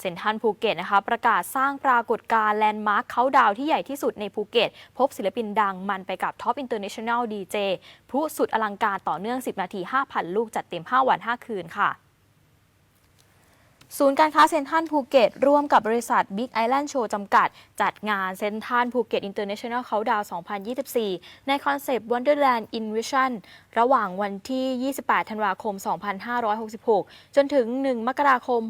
เซ็นทรัลภูเก็ตนะคะ ประกาศสร้างปรากฏการณ์แลนด์มาร์คเขาดาวที่ใหญ่ที่สุดในภูเก็ต พบศิลปินดังมันไปกับท็อปอินเตอร์เนชั่นแนลดีเจพลุสุดอลังการต่อเนื่อง 10 นาที 5,000 ลูกจัดเต็ม 5 วัน 5 คืนค่ะ ศูนย์การค้าเซ็นทรัลภูเก็ตร่วมกับบริษัท Big Island Show จำกัด จัดงานเซ็นทรัลภูเก็ต International Countdown 2024 ในคอนเซปต์ Wonderland in Vision ระหว่างวันที่ 28 ธันวาคม 2566 จนถึง 1 มกราคม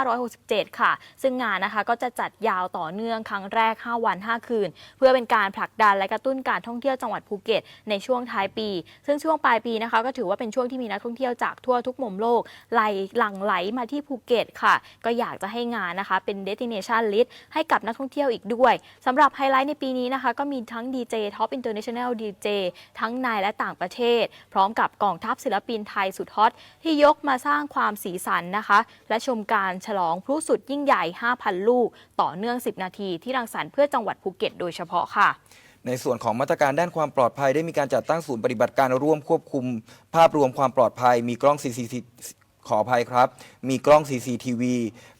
2567 ค่ะ ซึ่งงานนะคะก็จะจัดยาวต่อเนื่องครั้งแรก 5 วัน 5 คืน เพื่อเป็นการผลักดันและกระตุ้นการท่องเที่ยวจังหวัดภูเก็ตในช่วงท้ายปี ซึ่งช่วงปลายปีนะคะก็ถือว่าเป็นช่วงที่มีนักท่องเที่ยวจากทั่วทุกมุมโลกไหลหลั่งไหลมาที่ภูเก็ตค่ะ ก็อยากจะให้งานนะคะ เป็น destination list ให้กับนักท่องเที่ยวอีกด้วยสำหรับไฮไลท์ในปีนี้นะคะ ก็มีทั้งดีเจท็อปอินเตอร์เนชั่นแนลดีเจทั้งในและต่างประเทศ พร้อมกับกองทัพศิลปินไทยสุดฮอต ที่ยกมาสร้างความสีสันนะคะ และชมการฉลองพลุสุดยิ่งใหญ่ 5,000 ลูก ต่อเนื่อง 10 นาทีที่รังสรรค์เพื่อจังหวัดภูเก็ตโดยเฉพาะค่ะในส่วนของมาตรการด้านความปลอดภัยได้มีการจัดตั้งศูนย์ปฏิบัติการร่วมควบคุม ภาพรวมความปลอดภัยมีกล้อง CCTV ขออภัยครับมีกล้อง CCTV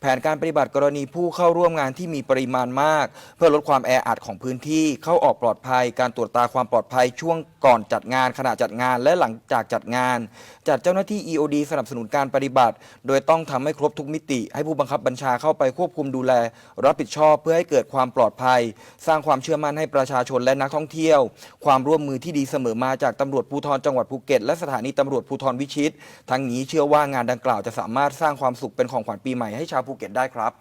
แผนการปฏิบัติกรณีผู้เข้าร่วมงานที่มีปริมาณมาก เพื่อลดความแออัดของพื้นที่เข้าออกปลอดภัย การตรวจตาความปลอดภัยช่วงก่อนจัดงานขณะจัดงานและหลังจากจัดงาน จัดเจ้าหน้าที่ EOD สนับสนุนการปฏิบัติ โดยต้องทำให้ครบทุกมิติ ให้ผู้บังคับบัญชาเข้าไปควบคุมดูแล รับผิดชอบเพื่อให้เกิดความปลอดภัย สร้างความเชื่อมั่นให้ประชาชนและนักท่องเที่ยว ความร่วมมือที่ดีเสมอมาจากตำรวจภูธรจังหวัดภูเก็ตและสถานีตำรวจภูธรวิชิต ทั้งนี้เชื่อว่างานดังกล่าวจะสามารถสร้างร้างความสุขเป็นของขวัญปีใหม่ให้ชาวภูเก็ตได้ครับ